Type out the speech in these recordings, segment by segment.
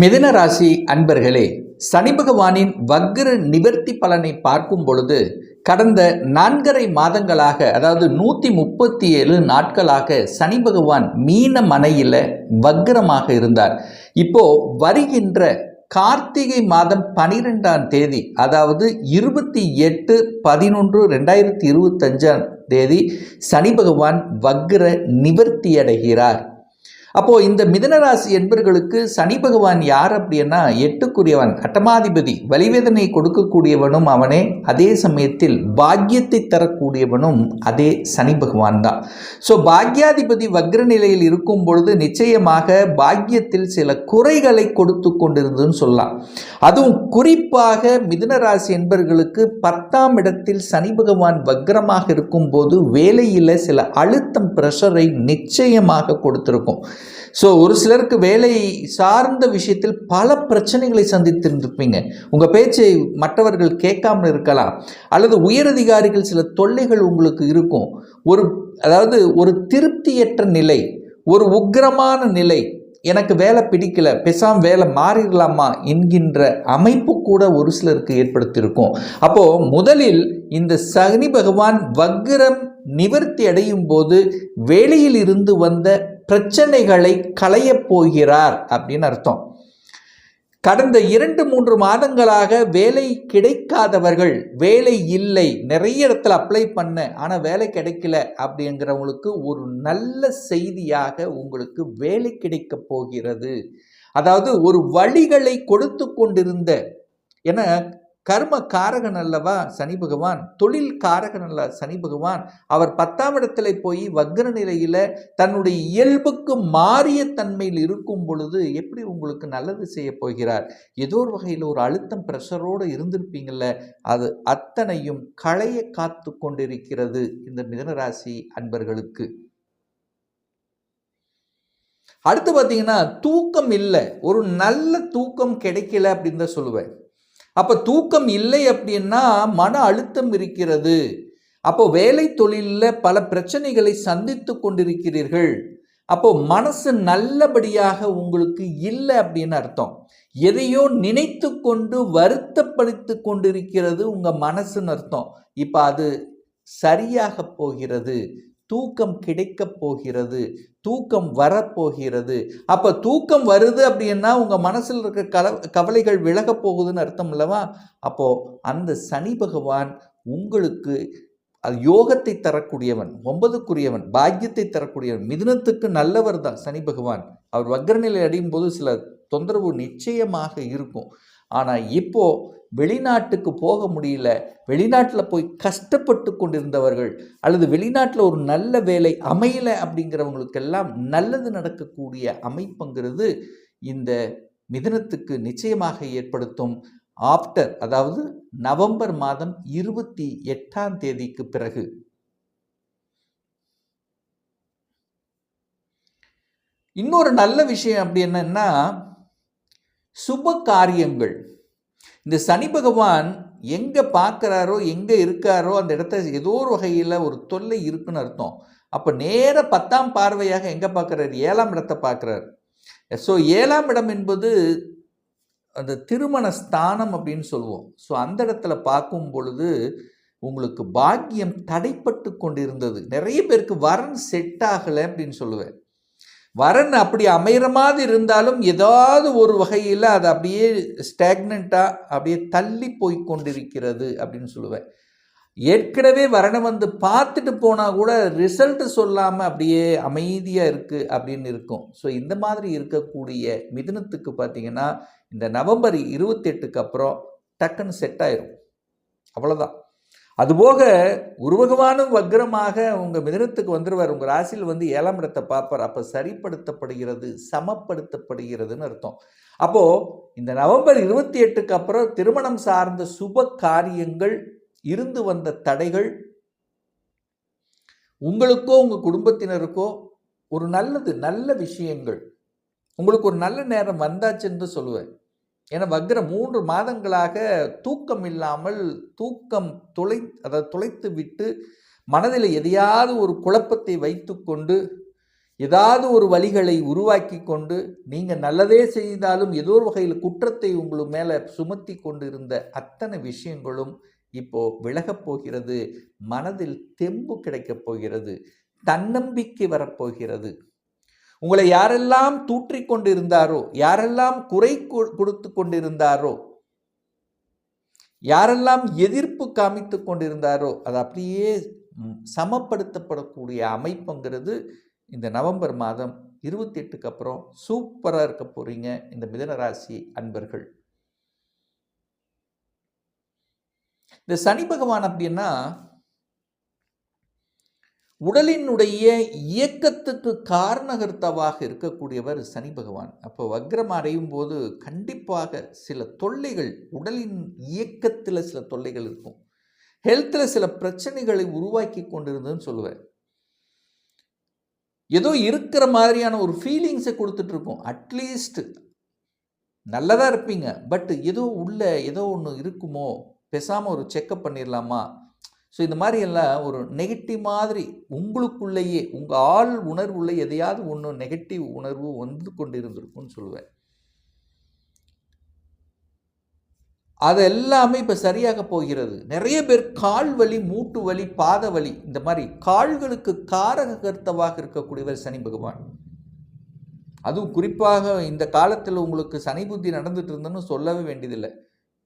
மிதன ராசி அன்பர்களே சனி பகவானின் வக்ர நிவர்த்தி பலனை பார்க்கும் பொழுது கடந்த நான்கரை மாதங்களாக அதாவது நூற்றி முப்பத்தி ஏழு நாட்களாக சனி பகவான் மீன மனையில் வக்ரமாக இருந்தார். இப்போ வருகின்ற கார்த்திகை மாதம் பனிரெண்டாம் தேதி அதாவது இருபத்தி எட்டு பதினொன்று ரெண்டாயிரத்தி இருபத்தஞ்சாம் தேதி சனி பகவான் வக்ர நிவர்த்தி அடைகிறார். அப்போ இந்த மிதனராசி என்பர்களுக்கு சனி பகவான் யார் அப்படின்னா எட்டுக்குரியவன் அட்டமாதிபதி வலிவேதனை கொடுக்கக்கூடியவனும் அவனே. அதே சமயத்தில் பாக்கியத்தை தரக்கூடியவனும் அதே சனி பகவான் தான். ஸோ பாக்யாதிபதி வக்ர நிலையில் இருக்கும் பொழுது நிச்சயமாக பாக்கியத்தில் சில குறைகளை கொடுத்து கொண்டிருந்ததுன்னு சொல்லலாம். அதுவும் குறிப்பாக மிதுனராசி என்பர்களுக்கு பத்தாம் இடத்தில் சனி பகவான் வக்ரமாக இருக்கும்போது வேலையில் சில அழுத்தம் ப்ரெஷரை நிச்சயமாக கொடுத்திருக்கும். ஸோ ஒரு சிலருக்கு வேலை சார்ந்த விஷயத்தில் பல பிரச்சனைகளை சந்தித்திருந்திருப்பீங்க. உங்கள் பேச்சை மற்றவர்கள் கேட்காமல் இருக்கலாம். அல்லது உயரதிகாரிகள் சில தொல்லைகள் உங்களுக்கு இருக்கும். ஒரு அதாவது ஒரு திருப்தியற்ற நிலை ஒரு உக்கிரமான நிலை எனக்கு வேலை பிடிக்கல பெசாம் வேலை மாறிடலாமா என்கின்ற அமைப்பு கூட ஒரு சிலருக்கு ஏற்படுத்தியிருக்கும். அப்போ முதலில் இந்த சனி பகவான் வக்ரம் நிவர்த்தி அடையும் போது வேலையில் இருந்து வந்த பிரச்சனைகளை களையப் போகிறார் அப்படின்னு அர்த்தம். கடந்த இரண்டு மூன்று மாதங்களாக வேலை கிடைக்காதவர்கள் வேலை இல்லை நிறைய இடத்துல அப்ளை பண்ண ஆனால் வேலை கிடைக்கல அப்படிங்கிறவங்களுக்கு ஒரு நல்ல செய்தியாக உங்களுக்கு வேலை கிடைக்க போகிறது. அதாவது ஒரு வழிகளை கொடுத்து கொண்டிருந்த ஏன்னா கர்ம காரகன் அல்லவா சனி பகவான்? தொழில் காரகன் அல்ல சனி பகவான். அவர் பத்தாம் இடத்துல போய் வக்ர நிலையில தன்னுடைய இயல்புக்கு மாறிய தன்மையில் இருக்கும் பொழுது எப்படி உங்களுக்கு நல்லது செய்ய போகிறார்? ஏதோ ஒரு வகையில் ஒரு அழுத்தம் ப்ரெஷரோடு இருந்திருப்பீங்கள்ல அது அத்தனையும் களைய காத்து கொண்டிருக்கிறது இந்த மிதனராசி அன்பர்களுக்கு. அடுத்து பார்த்தீங்கன்னா தூக்கம் இல்லை. ஒரு நல்ல தூக்கம் கிடைக்கல அப்படின்னு தான் சொல்லுவேன். அப்போ தூக்கம் இல்லை அப்படின்னா மன அழுத்தம் இருக்கிறது. அப்போ வேலை தொழிலில் பல பிரச்சனைகளை சந்தித்து கொண்டிருக்கிறீர்கள். அப்போ மனசு நல்லபடியாக உங்களுக்கு இல்லை அப்படின்னு அர்த்தம். எதையோ நினைத்து கொண்டு வருத்தப்படுத்தி கொண்டிருக்கிறது உங்கள் மனசுன்னு அர்த்தம். இப்போ அது சரியாக போகிறது. தூக்கம் கிடைக்க போகிறது தூக்கம் வரப்போகிறது அப்போ தூக்கம் வருது அப்படின்னா உங்கள் மனசில் இருக்க கல கவலைகள் விலகப் போகுதுன்னு அர்த்தம் இல்லவா? அப்போது அந்த சனி பகவான் உங்களுக்கு அது யோகத்தை தரக்கூடியவன் ஒன்பதுக்குரியவன் பாக்கியத்தை தரக்கூடியவன் மிதுனத்துக்கு நல்லவர் தான் சனி பகவான். அவர் வக்ரநிலை அடையும் போது சில தொந்தரவு நிச்சயமாக இருக்கும். ஆனால் இப்போது வெளிநாட்டுக்கு போக முடியல வெளிநாட்டில் போய் கஷ்டப்பட்டு கொண்டிருந்தவர்கள் அல்லது வெளிநாட்டில் ஒரு நல்ல வேலை அமையலை அப்படிங்கிறவங்களுக்கெல்லாம் நல்லது நடக்கக்கூடிய அமைப்புங்கிறது இந்த மிதனத்துக்கு நிச்சயமாக ஏற்படுத்தும். ஆஃப்டர் அதாவது நவம்பர் மாதம் இருபத்தி எட்டாம் தேதிக்கு பிறகு. இன்னொரு நல்ல விஷயம் அப்படி என்னன்னா சுப காரியங்கள். இந்த சனி பகவான் எங்கே பார்க்குறாரோ எங்கே இருக்காரோ அந்த இடத்த ஏதோ ஒரு வகையில் ஒரு தொல்லை இருக்குன்னு அர்த்தம். அப்போ நேர பத்தாம் பார்வையாக எங்கே பார்க்குறாரு? ஏழாம் இடத்தை பார்க்குறாரு. ஸோ ஏழாம் இடம் என்பது அந்த திருமண ஸ்தானம் அப்படின்னு சொல்லுவோம் ஸோ அந்த இடத்துல பார்க்கும் பொழுது உங்களுக்கு பாக்கியம் தடைப்பட்டு கொண்டிருந்தது. நிறைய பேருக்கு வரன் செட் ஆகலை அப்படின்னு சொல்லுவேன். வரன் அப்படி அமைகிற மாதிரி இருந்தாலும் ஏதாவது ஒரு வகையில் அது அப்படியே ஸ்டாக்னண்ட்டாக அப்படியே தள்ளி போய் கொண்டிருக்கிறது அப்படின்னு சொல்லுவேன். ஏற்கனவே வரனை வந்து பார்த்துட்டு போனால் கூட ரிசல்ட்டு சொல்லாமல் அப்படியே அமைதியாக இருக்குது அப்படின்னு இருக்கும். ஸோ இந்த மாதிரி இருக்கக்கூடிய மிதனத்துக்கு பார்த்தீங்கன்னா இந்த நவம்பர் இருபத்தெட்டுக்கு அப்புறம் டக்குன்னு செட் ஆயிரும். அவ்வளோதான் அதுபோக உருவகமானும் வக்ரமாக உங்கள் மிதனத்துக்கு வந்துடுவார் உங்கள் ராசியில் வந்து ஏழாம் இடத்தை பார்ப்பார். அப்போ சரிப்படுத்தப்படுகிறது சமப்படுத்தப்படுகிறதுன்னு அர்த்தம். அப்போது இந்த நவம்பர் இருபத்தி எட்டுக்கு அப்புறம் திருமணம் சார்ந்த சுப காரியங்கள் இருந்து வந்த தடைகள் உங்களுக்கோ உங்கள் குடும்பத்தினருக்கோ ஒரு நல்லது நல்ல விஷயங்கள். உங்களுக்கு ஒரு நல்ல நேரம் வந்தாச்சுன்னு சொல்லுவேன். ஏன்னா வக்ர மூன்று மாதங்களாக தூக்கம் இல்லாமல் தூக்கம் துளை அதாவது துளைத்து விட்டு மனதில் எதையாவது ஒரு குழப்பத்தை வைத்துக்கொண்டு ஏதாவது ஒரு வழிகளை உருவாக்கி கொண்டு நீங்கள் நல்லதே செய்தாலும் ஏதோ ஒரு வகையில் குற்றத்தை உங்களுக்கு மேலே சுமத்தி கொண்டு இருந்த அத்தனை விஷயங்களும் இப்போ விலகப் போகிறது. மனதில் தெம்பு கிடைக்கப் போகிறது. தன்னம்பிக்கை வரப்போகிறது உங்களை யாரெல்லாம் தூற்றிக் கொண்டிருந்தாரோ யாரெல்லாம் குறை கொடுத்து கொண்டிருந்தாரோ யாரெல்லாம் எதிர்ப்பு காமித்து கொண்டிருந்தாரோ அது அப்படியே சமப்படுத்தப்படக்கூடிய அமைப்புங்கிறது இந்த நவம்பர் மாதம் இருபத்தி எட்டுக்கு அப்புறம் சூப்பராக இருக்க போகிறீங்க இந்த மிதன ராசி அன்பர்கள். இந்த சனி பகவான் அப்படின்னா உடலினுடைய இயக்கத்துக்கு காரணகர்த்தாவாக இருக்கக்கூடியவர் சனி பகவான். அப்போ வக்ரம் அடையும் போது கண்டிப்பாக சில தொல்லைகள் உடலின் இயக்கத்தில் சில தொல்லைகள் இருக்கும். ஹெல்த்தில் சில பிரச்சனைகளை உருவாக்கி கொண்டிருந்ததுன்னு சொல்லுவேன் ஏதோ இருக்கிற மாதிரியான ஒரு ஃபீலிங்ஸை கொடுத்துட்டு இருக்கும். அட்லீஸ்ட் நல்லதாக இருப்பீங்க. பட் ஏதோ உள்ள ஏதோ ஒன்று இருக்குமோ? பேசாமல் ஒரு செக்கப் பண்ணிடலாமா ஸோ இந்த மாதிரி எல்லாம் ஒரு நெகட்டிவ் மாதிரி உங்களுக்குள்ளேயே உங்கள் ஆள் உணர்வுள்ள எதையாவது ஒன்று நெகட்டிவ் உணர்வு வந்து கொண்டு இருந்திருக்கும்னு சொல்லுவேன். அது எல்லாமே இப்போ சரியாக போகிறது. நிறைய பேர் கால் வலி மூட்டு வலி பாத வலி இந்த மாதிரி கால்களுக்கு காரக கர்த்தவாக இருக்கக்கூடியவர் சனி பகவான். அதுவும் குறிப்பாக இந்த காலத்தில் உங்களுக்கு சனி புத்தி நடந்துட்டு இருந்தேன்னு சொல்லவே வேண்டியதில்லை.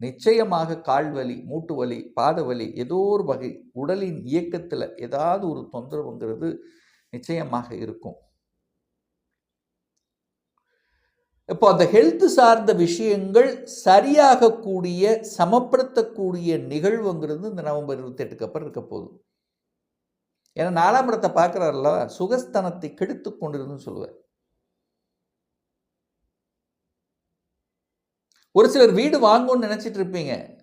நிச்சயமாக கால் வலி மூட்டு வலி பாத வலி ஏதோ ஒரு வகை உடலின் இயக்கத்தில் ஏதாவது ஒரு தொந்தரவுங்கிறது நிச்சயமாக இருக்கும். இப்போ அந்த ஹெல்த் சார்ந்த விஷயங்கள் சரியாகக்கூடிய சமப்படுத்தக்கூடிய நிகழ்வுங்கிறது இந்த நவம்பர் இருபத்தெட்டுக்கு அப்புறம் இருக்க போதும் ஏன்னா நாலாம் இடத்தை பார்க்குறாருல சுகஸ்தனத்தை கெடுத்து கொண்டிருந்துன்னு சொல்லுவேன் ஒரு சிலர் வீடு வாங்கணும்னு நினச்சிட்டு இருப்பீங்க.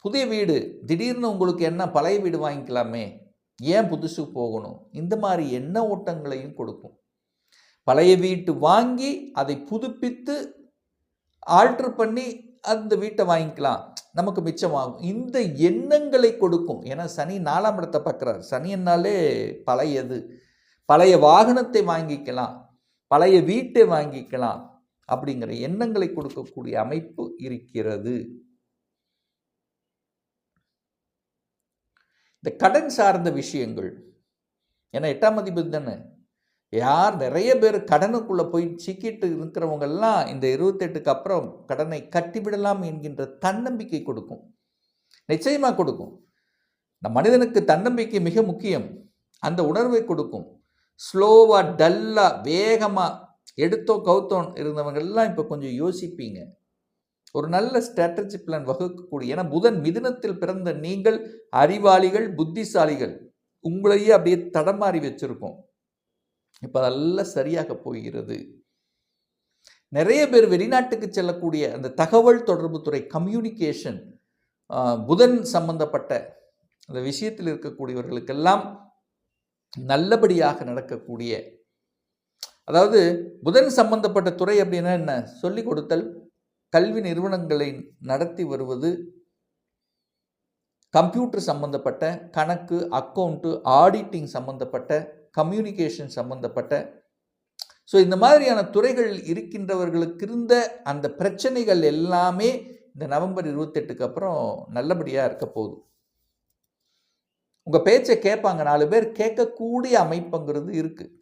புதிய வீடு திடீர்னு உங்களுக்கு என்ன பழைய வீடு வாங்கிக்கலாமே? ஏன் புதுசு போகணும்? இந்த மாதிரி எண்ண ஓட்டங்களையும் கொடுக்கும். பழைய வீட்டு வாங்கி அதை புதுப்பித்து ஆல்ட்ரு பண்ணி அந்த வீட்டை வாங்கிக்கலாம். நமக்கு மிச்சமாகும். இந்த எண்ணங்களை கொடுக்கும். ஏன்னா சனி நாலாம் இடத்தை பார்க்குறாரு. சனி என்னாலே பழையது. பழைய வாகனத்தை வாங்கிக்கலாம். பழைய வீட்டை வாங்கிக்கலாம். அப்படிங்கிற எண்ணங்களை கொடுக்கக்கூடிய அமைப்பு இருக்கிறது. இந்த கடன் சார்ந்த விஷயங்கள். ஏன்னா எட்டாம் அதிபதி தானே? யார் நிறைய பேர் கடனுக்குள்ளே போய் சிக்கிட்டு இருக்கிறவங்கெல்லாம் இந்த இருபத்தெட்டுக்கு அப்புறம் கடனை கட்டிவிடலாம் என்கின்ற தன்னம்பிக்கை கொடுக்கும். நிச்சயமாக கொடுக்கும். இந்த மனிதனுக்கு தன்னம்பிக்கை மிக முக்கியம். அந்த உணர்வை கொடுக்கும். ஸ்லோவாக டல்லாக வேகமாக எடுத்தோ கவுத்தோ இருந்தவங்கெல்லாம் இப்போ கொஞ்சம் யோசிப்பீங்க. ஒரு நல்ல ஸ்ட்ராட்டஜி பிளான் வகுக்கக்கூடிய ஏன்னா புதன் மிதினத்தில் பிறந்த நீங்கள் அறிவாளிகள் புத்திசாலிகள். உங்களையே அப்படியே தடமாறி வச்சுருக்கோம். இப்போ அதெல்லாம் சரியாக போகிறது. நிறைய பேர் வெளிநாட்டுக்கு செல்லக்கூடிய அந்த தகவல் தொடர்பு துறை கம்யூனிகேஷன் புதன் சம்பந்தப்பட்ட அந்த விஷயத்தில் இருக்கக்கூடியவர்களுக்கெல்லாம் நல்லபடியாக நடக்கக்கூடிய அதாவது புதன் சம்பந்தப்பட்ட துறை அப்படின்னா என்ன? சொல்லிக் கொடுத்தல் கல்வி நிறுவனங்களை நடத்தி வருவது கம்ப்யூட்டர் சம்பந்தப்பட்ட கணக்கு அக்கௌண்ட்டு ஆடிட்டிங் சம்பந்தப்பட்ட கம்யூனிகேஷன் சம்பந்தப்பட்ட. ஸோ இந்த மாதிரியான துறைகள் இருக்கின்றவர்களுக்கு இருந்த அந்த பிரச்சனைகள் எல்லாமே இந்த நவம்பர் இருபத்தெட்டுக்கு அப்புறம் நல்லபடியாக இருக்க போகுது. உங்கள் பேச்சை கேட்பாங்க நாலு பேர். கேட்கக்கூடிய அமைப்புங்கிறது இருக்குது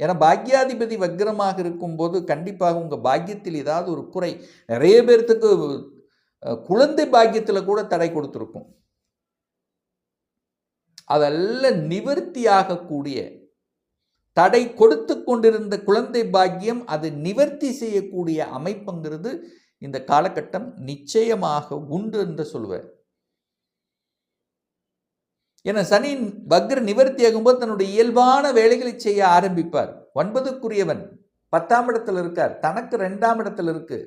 ஏன்னா பாக்யாதிபதி வக்ரமாக இருக்கும்போது கண்டிப்பாக உங்கள் பாக்கியத்தில் ஏதாவது ஒரு குறை. நிறைய பேர்த்துக்கு குழந்தை பாக்கியத்தில் கூட தடை கொடுத்துருக்கும். அதெல்லாம் நிவர்த்தியாகக்கூடிய தடை கொடுத்து கொண்டிருந்த குழந்தை பாக்கியம் அது நிவர்த்தி செய்யக்கூடிய அமைப்புங்கிறது இந்த காலகட்டம் நிச்சயமாக உண்டு என்று சொல்லுவேன் ஏன்னா சனி வக்ர நிவர்த்தி ஆகும்போது தன்னுடைய இயல்பான வேலைகளை செய்ய ஆரம்பிப்பார். ஒன்பதுக்குரியவன் பத்தாம் இடத்துல இருக்கார். தனக்கு ரெண்டாம் இடத்துல இருக்கு.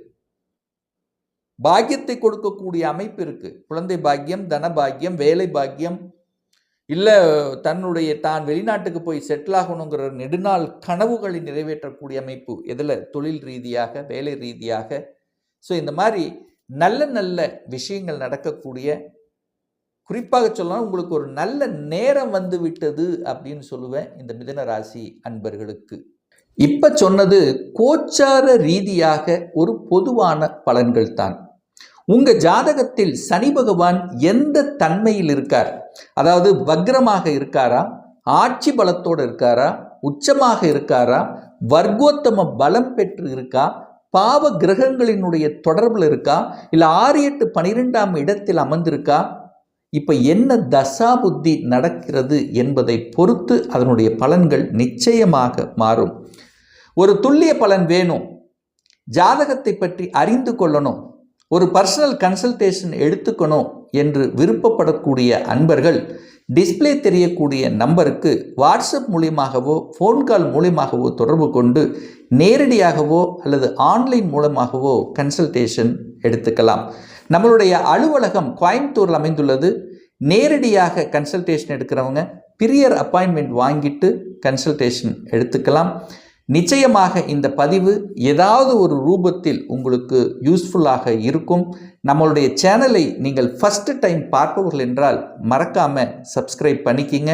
பாக்கியத்தை கொடுக்கக்கூடிய அமைப்பு இருக்கு. குழந்தை பாக்கியம் தன பாக்கியம் வேலை பாக்கியம். இல்லை தன்னுடைய தான் வெளிநாட்டுக்கு போய் செட்டில் ஆகணுங்கிற நெடுநாள் கனவுகளை நிறைவேற்றக்கூடிய அமைப்பு. எதில்? தொழில் ரீதியாக வேலை ரீதியாக. ஸோ இந்த மாதிரி நல்ல நல்ல விஷயங்கள் நடக்கக்கூடிய குறிப்பாக சொல்லலாம் உங்களுக்கு ஒரு நல்ல நேரம் வந்து விட்டது அப்படின்னு சொல்லுவேன் இந்த மிதன ராசி அன்பர்களுக்கு. இப்ப சொன்னது கோச்சார ரீதியாக ஒரு பொதுவான பலன்கள் தான். உங்க ஜாதகத்தில் சனி பகவான் எந்த தன்மையில் இருக்கார்? அதாவது வக்ரமாக இருக்காரா? ஆட்சி பலத்தோடு இருக்காரா? உச்சமாக இருக்காரா? வர்க்கோத்தம பலம் பெற்று இருக்கா? பாவ கிரகங்களினுடைய தொடர்பில் இருக்கா? இல்லை ஆறு எட்டு பனிரெண்டாம் இடத்தில் அமர்ந்திருக்கா? இப்போ என்ன தசா புத்தி நடக்கிறது என்பதை பொறுத்து அதனுடைய பலன்கள் நிச்சயமாக மாறும். ஒரு துல்லிய பலன் வேணும். ஜாதகத்தை பற்றி அறிந்து கொள்ளணும். ஒரு பர்சனல் கன்சல்டேஷன் எடுத்துக்கணும் என்று விருப்பப்படக்கூடிய அன்பர்கள் டிஸ்ப்ளே தெரியக்கூடிய நம்பருக்கு வாட்ஸ்அப் மூலியமாகவோ ஃபோன் கால் மூலியமாகவோ தொடர்பு கொண்டு நேரடியாகவோ அல்லது ஆன்லைன் மூலமாகவோ கன்சல்டேஷன் எடுத்துக்கலாம். நம்மளுடைய அலுவலகம் கோயம்புத்தூரில் அமைந்துள்ளது. நேரடியாக கன்சல்டேஷன் எடுக்கிறவங்க பிரியர் அப்பாயின்மெண்ட் வாங்கிட்டு கன்சல்டேஷன் எடுத்துக்கலாம். நிச்சயமாக இந்த பதிவு ஏதாவது ஒரு ரூபத்தில் உங்களுக்கு யூஸ்ஃபுல்லாக இருக்கும். நம்மளுடைய சேனலை நீங்கள் ஃபஸ்ட்டு டைம் பார்ப்பவர்கள் என்றால் மறக்காமல் சப்ஸ்கிரைப் பண்ணிக்கிங்க.